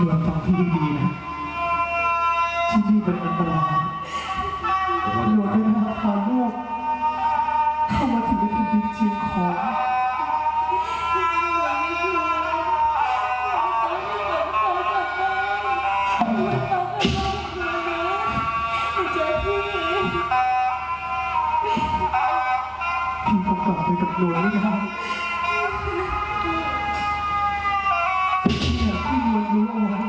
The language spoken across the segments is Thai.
นวลฟังพี่ดีๆนะ ที่นี่เป็นอันตรายนวลไม่น่าพาลูกเข้ามาถึงในแผ่นดินเชียงของพี่คงกลับไปกับนวลไม่ได้ อยากให้นวลรู้เอาไว้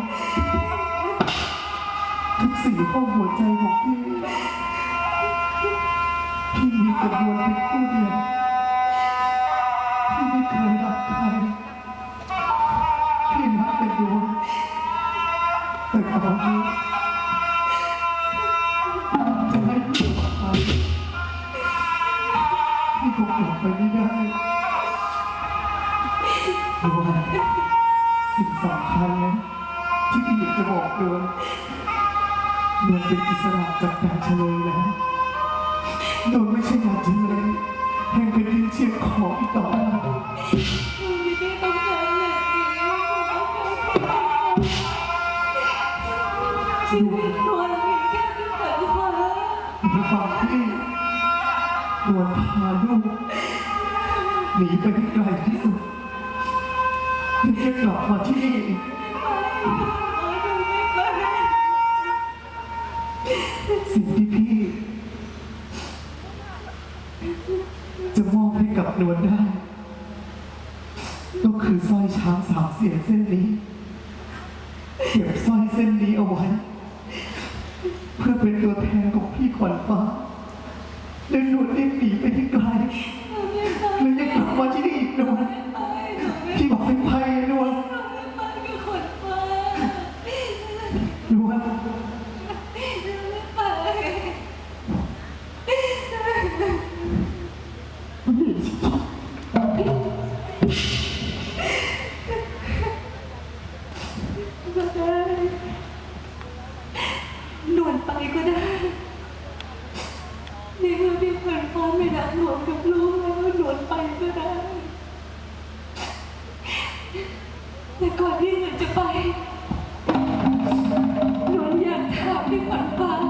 ทุกสิ่งห้องหัวใจของพี่ พี่มีกับวลเป็นคู่เดียวพี่ไม่เคยรักใครพี่รักแต่นวลแต่ตอนนี้จะให้พี่กลับไปพี่คงกลับไปไม่ได้ดวง สิ่งสำคัญนะที่พี่อยากจะบอกดวงดวงเป็นอิสระจากการเฉลยแล้วดวงไม่ใช่หมาเฉลยแห่งเป็นดินเชียงของอีกต่อไปดวงมีความที่ดวงพาลูกหนีไปไกลที่สุด เพื่อจะกลับมาที่นี่ สิ่งที่พี่ จะมอบให้กับนวลได้ ก็คือสร้อยช้างสามเสียนเส้นนี้ เก็บสร้อยเส้นนี้เอาไว้ รู้ว่าหนวลไปก็ได้ในเมื่อพี่เพื่อนฟ้าไม่รักหนวลกับลูกแล้วหนวลไปก็ได้ แต่ก่อนที่หนวลจะไป Happy Fun Fun!